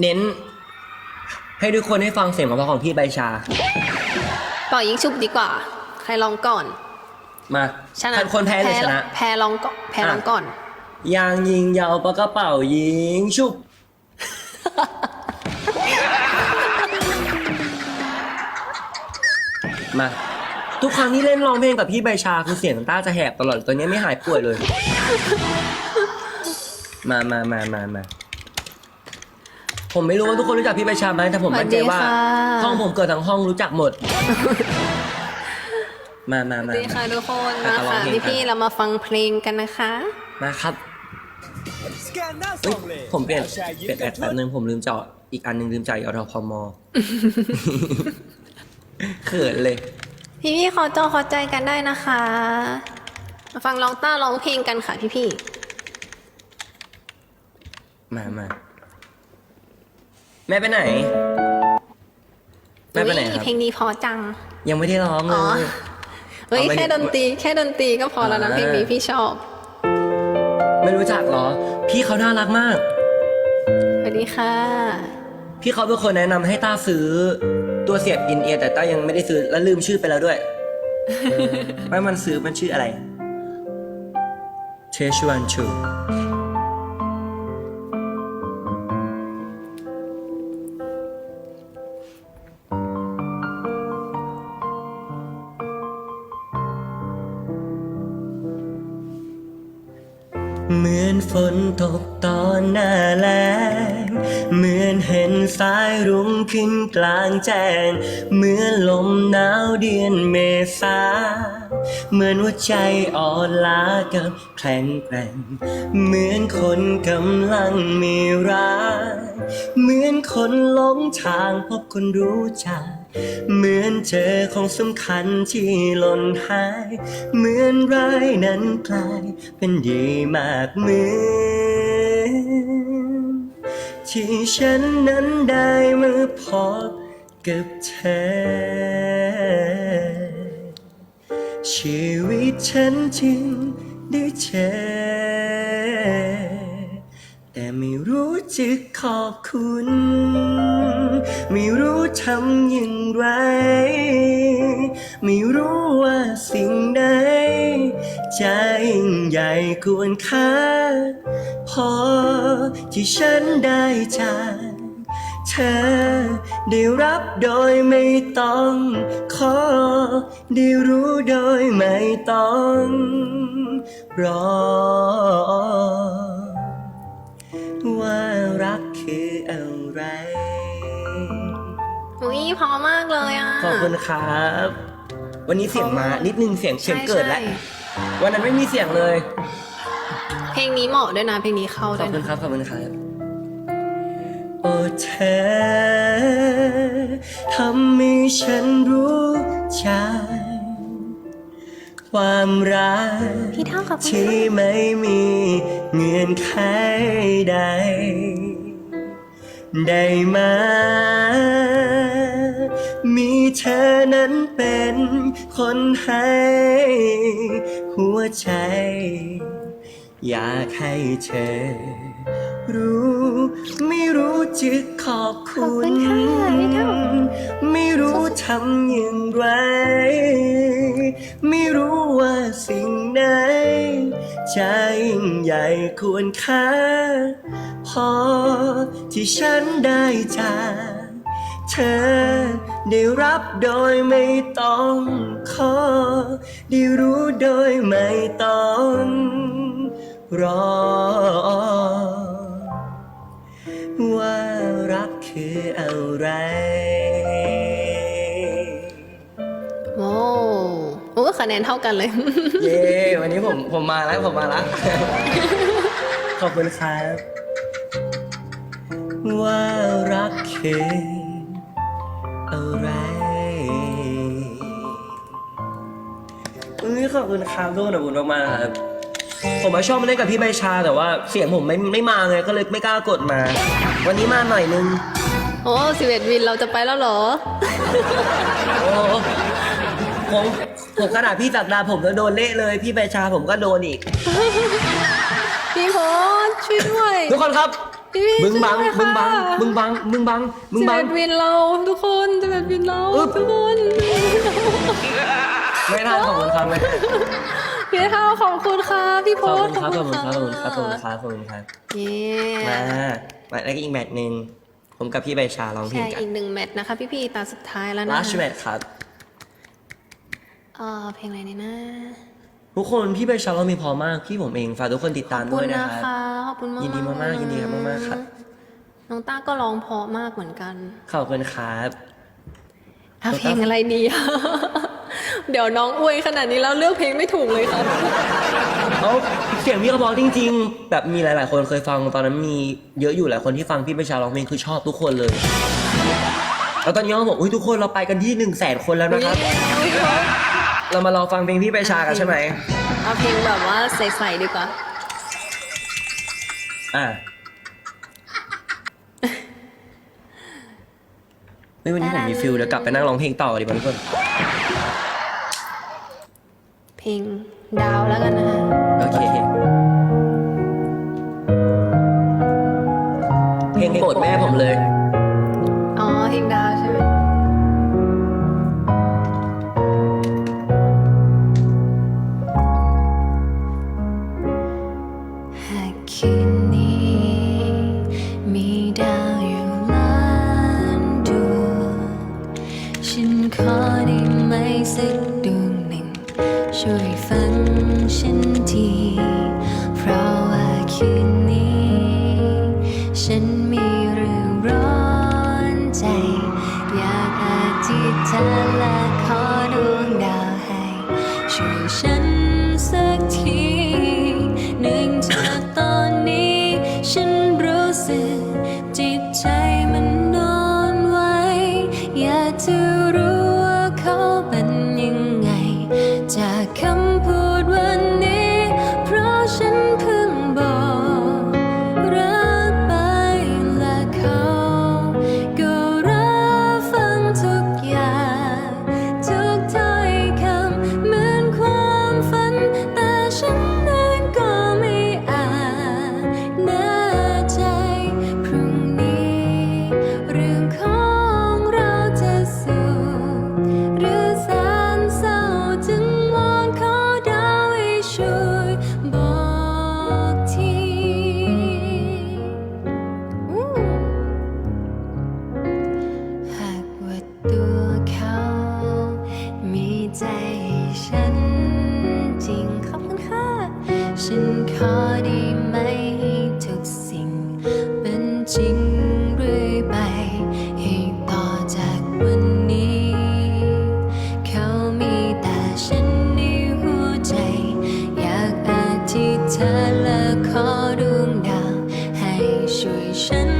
เน้น ให้ทุกคนได้ฟังเสียงของของพี่ใบชา เป่ายิงชุบดีกว่า ใครลองก่อนมาชนะคนแพ้เลยชนะ แพ้ลองก่อนแพ้ลองก่อน ยางยิงยาวปากกระเป๋ายิงชุบ มา ทุกครั้งที่เล่นร้องเพลงกับพี่ใบชาคือเสียงต้าจะแหบตลอดตอนนี้ไม่หายป่วยเลย มามามามามา ผมไม่รู้ว่าทุกคนรู้จักพี่ใบชาไหมแต่ผมมั่นใจว่า สวัสดีค่ะ ห้องผมเกิดทั้งห้องรู้จักหมด มามามาดีค่ะทุกคนอะมาก็ร้องค่ะเพลงพี่พี่กันๆเรามาฟังเพลงกันนะคะ มาครับสแกนหน้าซเฮ้ยองเลยผมเปลี่ยนแชร์ยิ้เปลี่ยนแอดกัแป๊บนึงผมลืมเจาะอีกอันหนึงลืมจ่ายอทพม เขินเลยพี่พี่ๆขอจอขอใจกันได้นะคะมาฟังร้องต้าร้องเพลงกันค่ะพี่พี่มามา แม่ไปไหนๆแม่ไปไหนคอุ๊ยรับ เพลงนี้เพอจัง ยังไม่ได้ร้องเลอ๋อ ย เฮ้ยเอาไม่แค่ดนตรีแค่ดนตรีก็พอแล้วนะอ่าเพลงนี้พี่ชอบไม่รู้จักเหรอ พี่เขาน่ารักมาก สวัสดีค่ะ พี่เขาเป็นคนแนะนำให้ต้าซื้อตัวเสียบอินเอียร์แต่ต้ายังไม่ได้ซื้อและลืมชื่อไปแล้วด้วยว่ามันซื้อมันชื่ออะไรเทชวันชู เหมือนฝนตกตอนหน้าแล้งเหมือนเห็นสายรุ้งขึ้นกลางแจ้ง เหมือนลมหนาวเดือนเมษา เหมือนหัวใจอ่อนล้ากับแข็งแกร่ง เหมือนคนกำลังมีรักเหมือนคนหลงทางพบคนรู้จัก เหมือนเจอของสำคัญที่หล่นหาย เหมือนร้ายนั้นกลายเป็นดีมากเหมือนที่ฉันนั้นได้มาพบกับเธอ ชีวิตฉันจึงได้เจอ แต่ไม่รู้จะขอบคุณ ไม่รู้ทำอย่างไร ไม่รู้ว่าสิ่งใดจะยิ่งใหญ่ควรค่า พอที่ฉันได้จากเธอ ได้รับโดยไม่ต้องขอ ได้รู้โดยไม่ต้องรอ เพอมากเลยอะขอบคุณครับ วันนี้เสียงมานิดนึงเสียงเสียงเกิดแล้ว ใช่วันนั้นไม่มีเสียงเลย เพลงนี้เหมาะด้วยนะ เพลงนี้เข้าขด้อวบยคุณนะ ครับ ขอบคุณครับ โอ้เธอทำให้ฉันรู้จักความรัก พี่เท่ากับที่ไม่มีเงื่อนไขใด ได้มามี เธอนั้นเป็นคนให้ หัวใจ อยากให้เธอ รู้ ไม่รู้จะขอบคุขอบคุณณค่ะพี่เท่า ไม่รู้ทำอย่างไร ไม่รู้ว่าสิ่งไหนจะยิ่งใหญ่ควรค่า พอที่ฉันได้จาก เธอ ได้รับโดยไม่ต้องขอ ได้รู้โดยไม่ต้องรอ ว่ารักคืออะไร โอ้โอ้คะแนนเท่ากันเลย เย้วันนี้ผมผมมาแล้วผมมาแล้ว ขอบคุณครับ ว่ารักคือ อะไร อุ้ยขอบคุณครับทุกคนขอบคุณมากๆครับผมมาชอบมาเล่นกับพี่ใบชาแต่ว่าเสียงผมไม่ไม่มาไงก็เลยไม่กล้ากดมา วันนี้มาหน่อยนึง โอ้สิเอ็ดวินเราจะไปแล้วเหรอ โอ้ผมผมขนาดพี่ศักดาผมก็โดนเละเลย พี่ใบชาผมก็โดนอีก พี่โพสช่วยด้วย ทุกคนครับ พี่พี่มึงบังช่วยมึงบังค่ะมึงบังมึงบังมึงจะบังเป็นวินเราทุกคนจะเป็นวินเราอึ๊บทุกคนไม่ทันขอบคุณครับไม่ทันพี่เท่าขอบคุณค่ะพี่โพขอบสคุณครับขอบคุณครับขอบคุณครับขอบคุณครับขอบคุณครับเย้มามาแล้วก็อีกแมตช์หนึ่งผมกับพี่ใบชาร้องเพลใช่งกันอีกหนึ่งแมตช์นะคะ พี่พี่ๆตาสุดท้ายแล้วนะ last match ครับเออเพลงอะไรเนี่ยนะ ทุกคนพี่ใบชาร้องเพลงเพอมากพี่ผมเองฝากทุกคนติดตามขอบด้คุวยณนะนะครับคะขอบคุณมากยินดีมากๆยินดีครับมากๆครับน้องต้าก็ร้องเพราะมากเหมือนกันขอบคุณครับเอาเพลงอะไรดีเดี๋ยวน้องอวยขนาดนี้แล้วเลือกเพลงไม่ถูกเลยค่ะเขาเสียงพี่เขาบอกจริง ๆ แบบมีหลาย ๆ คนเคยฟังตอนนั้นมีเยอะอยู่หลายคนที่ฟังพี่ใบชาร้องเพลงคือชอบทุกคนเลยแล้วตอนนี้เขาบอกอุ้ยทุกคนเราไปกันที่หนึ่งแสนคนแล้วนะครับ เรามารอฟังเพลงพี่ใบชากันใช่ไหม เอาเพลงแบบว่าใสๆดีกว่า อะเฮ้ยวันนี้ผมมีฟิลเดี๋ยวกลับไปนั่งร้องเพลงต่อดีกว่าทุกคนเพลงดาวแล้วกันนะคะโอเค เพลงโปรดแม่ผมเลย อ๋อเพลงดาว ฉันสักที เรื่อง ธิษฐานและขอดวงดาวให้ช่วยฉัน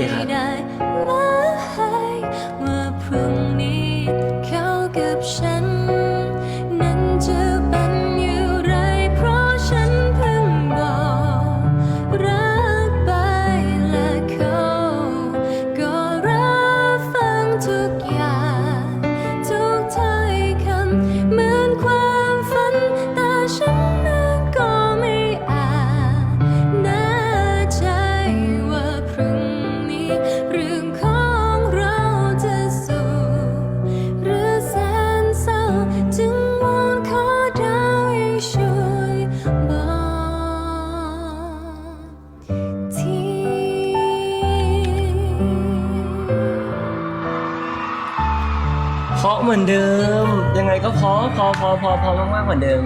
บอก เหมือนเดิม ยังไงก็พอพอพอพอพอมากๆเหมือนเดิม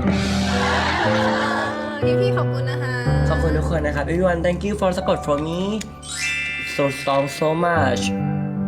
พี่พี่ๆขอบคุณนะคะ ขอบคุณทุกคนนะครับ everyone thank you for support for me so strong so much